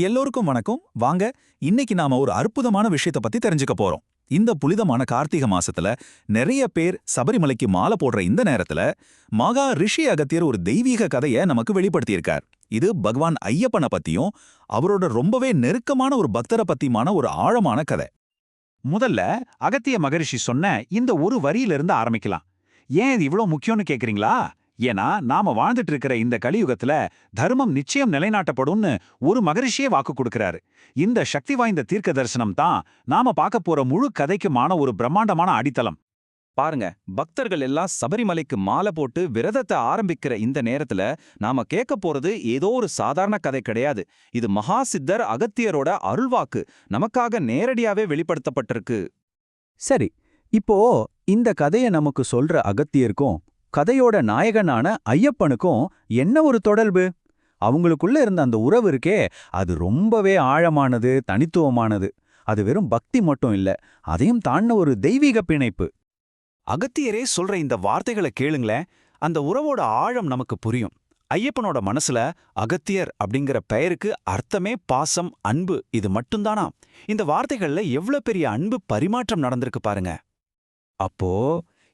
எல்லோருக்கும் வணக்கம். வாங்க இன்னைக்கு நாம ஒரு அற்புதமான விஷயத்தை பத்தி தெரிஞ்சுக்க போறோம். இந்த புனிதமான கார்த்திகை மாசத்துல நிறைய பேர் சபரிமலைக்கு மாலை போடுற இந்த நேரத்துல மகா ரிஷி அகத்தியர் ஒரு தெய்வீக கதையை நமக்கு வெளிப்படுத்தியிருக்கார். இது பகவான் ஐயப்பனை பத்தியும் அவரோட ரொம்பவே நெருக்கமான ஒரு பக்தரை பத்தியுமான ஒரு ஆழமான கதை. முதல்ல அகத்திய மகரிஷி சொன்ன இந்த ஒரு வரியிலிருந்து ஆரம்பிக்கலாம். ஏன் இது இவ்ளோ முக்கியம்னு கேக்குறீங்களா? ஏன்னா நாம வாழ்ந்துட்டு இருக்கிற இந்த கலியுகத்துல தர்மம் நிச்சயம் நிலைநாட்டப்படும்னு ஒரு மகரிஷியே வாக்கு கொடுக்கறாரு. இந்த சக்தி வாய்ந்த தீர்க்க தரிசனம் தான் நாம பார்க்க போற முழு கதைக்குமான ஒரு பிரம்மாண்டமான அடித்தளம். பாருங்க பக்தர்கள் எல்லாம் சபரிமலைக்கு மாலை போட்டு விரதத்தை ஆரம்பிக்கிற இந்த நேரத்துல நாம கேட்க போறது ஏதோ ஒரு சாதாரண கதை கிடையாது. இது மகா சித்தர் அகத்தியரோட அருள்வாக்கு. நமக்காக நேரடியாவே வெளிப்படுத்தப்பட்டிருக்கு. சரி இப்போ இந்த கதைய நமக்கு சொல்ற அகத்தியருக்கும் கதையோட நாயகனான ஐயப்பனுக்கும் என்ன ஒரு தொடர்பு? அவங்களுக்குள்ள இருந்த அந்த உறவு இருக்கே அது ரொம்பவே ஆழமானது தனித்துவமானது. அது வெறும் பக்தி மட்டும் இல்ல அதையும் தாண்ட ஒரு தெய்வீக பிணைப்பு. அகத்தியரே சொல்ற இந்த வார்த்தைகளை கேளுங்களேன் அந்த உறவோட ஆழம் நமக்கு புரியும். ஐயப்பனோட மனசுல அகத்தியர் அப்படிங்கிற பெயருக்கு அர்த்தமே பாசம் அன்பு இது மட்டும்தானா? இந்த வார்த்தைகள்ல எவ்வளவு பெரிய அன்பு பரிமாற்றம் நடந்திருக்கு பாருங்க. அப்போ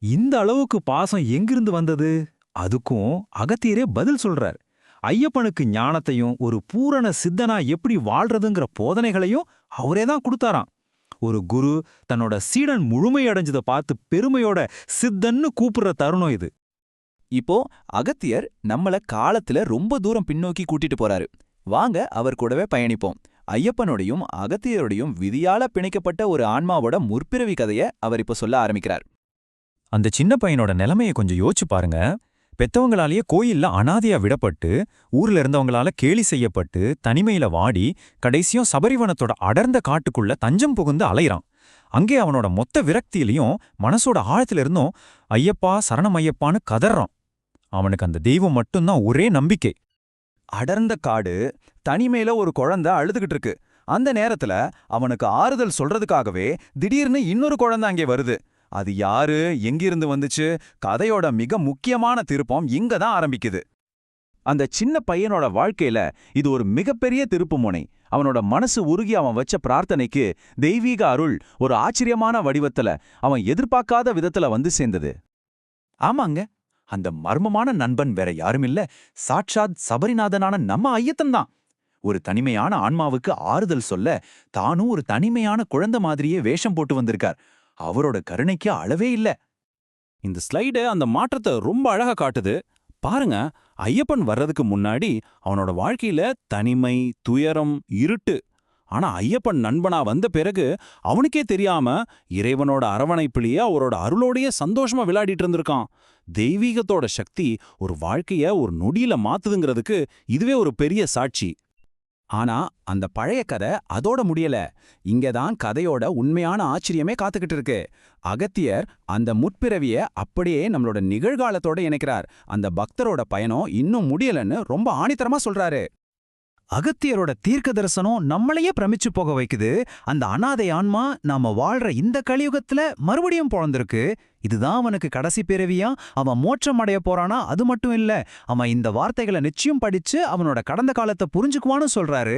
இந்த அளவுக்கு பாசம் எங்கிருந்து வந்தது? அதுக்கும் அகத்தியரே பதில் சொல்றார். ஐயப்பனுக்கு ஞானத்தையும் ஒரு பூரண சித்தனா எப்படி வாழ்றதுங்கிற போதனைகளையும் அவரே தான் கொடுத்தாராம். ஒரு குரு தன்னோட சீடன் முழுமையடைஞ்சதை பார்த்து பெருமையோட சித்தன்னு கூப்பிடுற தருணம் இது. இப்போ அகத்தியர் நம்மள காலத்துல ரொம்ப தூரம் பின்னோக்கி கூட்டிட்டு போறாரு. வாங்க அவர் கூடவே பயணிப்போம். ஐயப்பனோடையும் அகத்தியரோடையும் விதியால பிணைக்கப்பட்ட ஒரு ஆன்மாவோட முற்பிறவி கதைய அவர் இப்ப சொல்ல ஆரம்பிக்கிறார். அந்த சின்ன பையனோட நிலைமைய கொஞ்சம் யோசிச்சு பாருங்க. பெத்தவங்களாலேயே கோயில்ல அனாதையா விடப்பட்டு ஊர்ல இருந்தவங்களால கேலி செய்யப்பட்டு தனிமையில வாடி கடைசியும் சபரிவனத்தோட அடர்ந்த காட்டுக்குள்ள தஞ்சம் புகுந்து அலையிறான் அங்கே அவனோட மொத்த விரக்தியிலையும் மனசோட ஆழத்துல இருந்தும் ஐயப்பா சரணம் ஐயப்பான்னு கதறான். அவனுக்கு அந்த தெய்வம் மட்டும்தான் ஒரே நம்பிக்கை. அடர்ந்த காடு தனிமையில ஒரு குழந்தை அழுதுகிட்டு இருக்கு. அந்த நேரத்துல அவனுக்கு ஆறுதல் சொல்றதுக்காகவே திடீர்னு இன்னொரு குழந்தை அங்கே வருது. அது யாரு? எங்கிருந்து வந்துச்சு? கதையோட மிக முக்கியமான திருப்பம் இங்க தான் ஆரம்பிக்குது. அந்த சின்ன பையனோட வாழ்க்கையில இது ஒரு மிகப்பெரிய திருப்புமுனை அவனோட மனசு உருகி அவன் வச்ச பிரார்த்தனைக்கு தெய்வீக அருள் ஒரு ஆச்சரியமான வடிவத்துல அவன் எதிர்பார்க்காத விதத்துல வந்து சேர்ந்தது. ஆமாங்க அந்த மர்மமான நண்பன் வேற யாருமில்ல. சாட்சாத் சபரிநாதனான நம்ம ஐயத்தன் தான். ஒரு தனிமையான ஆன்மாவுக்கு ஆறுதல் சொல்ல தானும் ஒரு தனிமையான குழந்தை மாதிரியே வேஷம் போட்டு வந்திருக்கார். அவரோட கருணைக்கு அளவே இல்ல. இந்த ஸ்லைடு அந்த மாற்றத்தை ரொம்ப அழகா காட்டுது. பாருங்க ஐயப்பன் வர்றதுக்கு முன்னாடி அவனோட வாழ்க்கையில தனிமை துயரம் இருட்டு. ஆனா ஐயப்பன் நண்பனா வந்த பிறகு அவனுக்கே தெரியாம இறைவனோட அரவணைப்பிலேயே அவரோட அருளோடையே சந்தோஷமா விளையாடிட்டு இருந்திருக்கான். தெய்வீகத்தோட சக்தி ஒரு வாழ்க்கைய ஒரு நொடியில மாத்துதுங்கிறதுக்கு இதுவே ஒரு பெரிய சாட்சி. ஆனா அந்த பழைய கதை அதோட முடியல. இங்க தான் கதையோட உண்மையான ஆச்சரியமே காத்துக்கிட்டு இருக்கு. அகத்தியர் அந்த முற்பிறவிய அப்படியே நம்மளோட நிகழ்காலத்தோட இணைக்கிறார். அந்த பக்தரோட பயணம் இன்னும் முடியலன்னு ரொம்ப ஆணித்தரமா சொல்றாரு. அகத்தியரோட தீர்க்க தரிசனம் நம்மளையே பிரமிச்சு போக வைக்குது. அந்த அனாதை ஆன்மா நாம வாழ்ற இந்த கலியுகத்துல மறுபடியும் பிறந்திருக்கு. இதுதான் அவனுக்கு கடைசி பிறவியா? அவன் மோட்சம் அடைய போறானா? அது மட்டும் இல்ல அவன் இந்த வார்த்தைகளை நிச்சயம் படிச்சு அவனோட கடந்த காலத்தை புரிஞ்சுக்குவான்னு சொல்றாரு.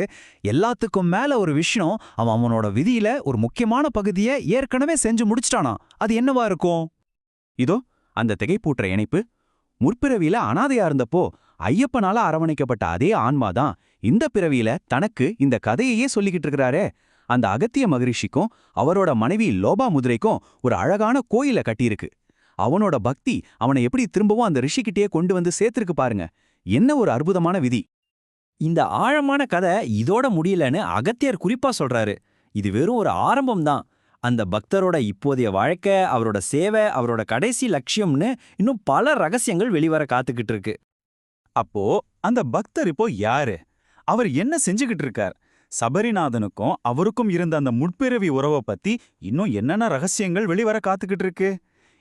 எல்லாத்துக்கும் மேல ஒரு விஷயம் அவன் அவனோட விதியில ஒரு முக்கியமான பகுதியை ஏற்கனவே செஞ்சு முடிச்சிட்டானா? அது என்னவா இருக்கும்? இதோ அந்த திகைப்பூட்டுற இணைப்பு. முற்பிறவியில அனாதையா இருந்தப்போ ஐயப்பனால அரவணைக்கப்பட்ட அதே ஆன்மாதான் இந்த பிறவியில தனக்கு இந்த கதையையே சொல்லிக்கிட்டு இருக்கிறாரே. அந்த அகத்திய மகரிஷிக்கும் அவரோட மனைவி லோபா முதிரைக்கும் ஒரு அழகான கோயில கட்டியிருக்கு. அவனோட பக்தி அவனை எப்படி திரும்பவும் அந்த ரிஷிக்கிட்டே கொண்டு வந்து சேர்த்திருக்கு பாருங்க. என்ன ஒரு அற்புதமான விதி. இந்த ஆழமான கதை இதோட முடியலன்னு அகத்தியர் குறிப்பா சொல்றாரு. இது வெறும் ஒரு ஆரம்பம் தான். அந்த பக்தரோட இப்போதைய வாழ்க்கை அவரோட சேவை அவரோட கடைசி லட்சியம்னு இன்னும் பல ரகசியங்கள் வெளிவர காத்துக்கிட்டு இருக்கு. அப்போ அந்த பக்தர் இப்போ யாரு? அவர் என்ன செஞ்சுகிட்டு இருக்கார்? சபரிநாதனுக்கும் அவருக்கும் இருந்த அந்த முட்பிறவி உறவை பத்தி இன்னும் என்னென்ன ரகசியங்கள் வெளிவர காத்துக்கிட்டு இருக்கு?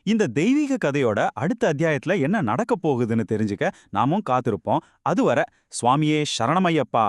இந்த தெய்வீக கதையோட அடுத்த அத்தியாயத்துல என்ன நடக்க போகுதுன்னு தெரிஞ்சுக்க நாமும் காத்திருப்போம். அதுவரை சுவாமியே சரணமையப்பா.